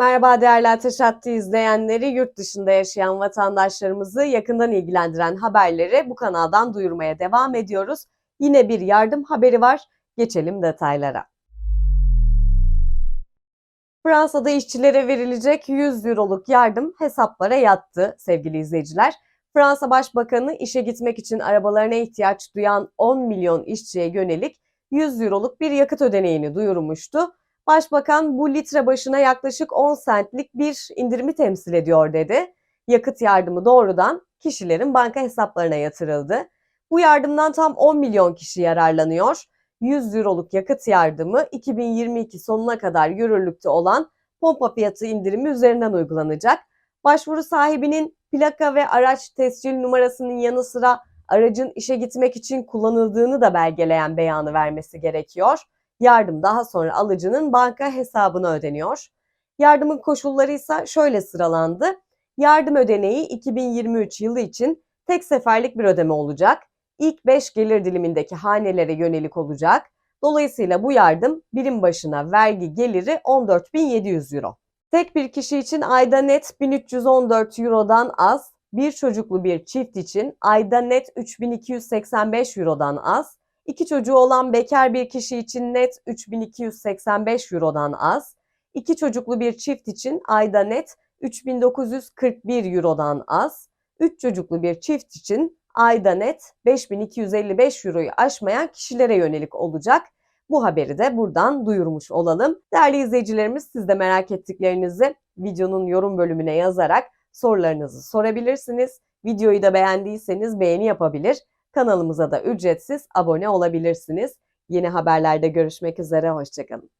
Merhaba değerli Ateş Hattı izleyenleri, yurt dışında yaşayan vatandaşlarımızı yakından ilgilendiren haberleri bu kanaldan duyurmaya devam ediyoruz. Yine bir yardım haberi var. Geçelim detaylara. Fransa'da işçilere verilecek 100 euroluk yardım hesaplara yattı sevgili izleyiciler. Fransa Başbakanı işe gitmek için arabalarına ihtiyaç duyan 10 milyon işçiye yönelik 100 euroluk bir yakıt ödeneğini duyurmuştu. Başbakan bu litre başına yaklaşık 10 centlik bir indirimi temsil ediyor dedi. Yakıt yardımı doğrudan kişilerin banka hesaplarına yatırıldı. Bu yardımdan tam 10 milyon kişi yararlanıyor. 100 euroluk yakıt yardımı 2022 sonuna kadar yürürlükte olan pompa fiyatı indirimi üzerinden uygulanacak. Başvuru sahibinin plaka ve araç tescil numarasının yanı sıra aracın işe gitmek için kullanıldığını da belgeleyen beyanı vermesi gerekiyor. Yardım daha sonra alıcının banka hesabına ödeniyor. Yardımın koşulları ise şöyle sıralandı. Yardım ödeneği 2023 yılı için tek seferlik bir ödeme olacak. İlk 5 gelir dilimindeki hanelere yönelik olacak. Dolayısıyla bu yardım birim başına vergi geliri 14.700 euro. Tek bir kişi için ayda net 1314 eurodan az, bir çocuklu bir çift için ayda net 3285 eurodan az, iki çocuğu olan bekar bir kişi için net 3285 eurodan az, iki çocuklu bir çift için ayda net 3941 eurodan az, üç çocuklu bir çift için ayda net 5255 euroyu aşmayan kişilere yönelik olacak. Bu haberi de buradan duyurmuş olalım. Değerli izleyicilerimiz siz de merak ettiklerinizi videonun yorum bölümüne yazarak sorularınızı sorabilirsiniz. Videoyu da beğendiyseniz beğeni yapabilir. Kanalımıza da ücretsiz abone olabilirsiniz. Yeni haberlerde görüşmek üzere, hoşçakalın.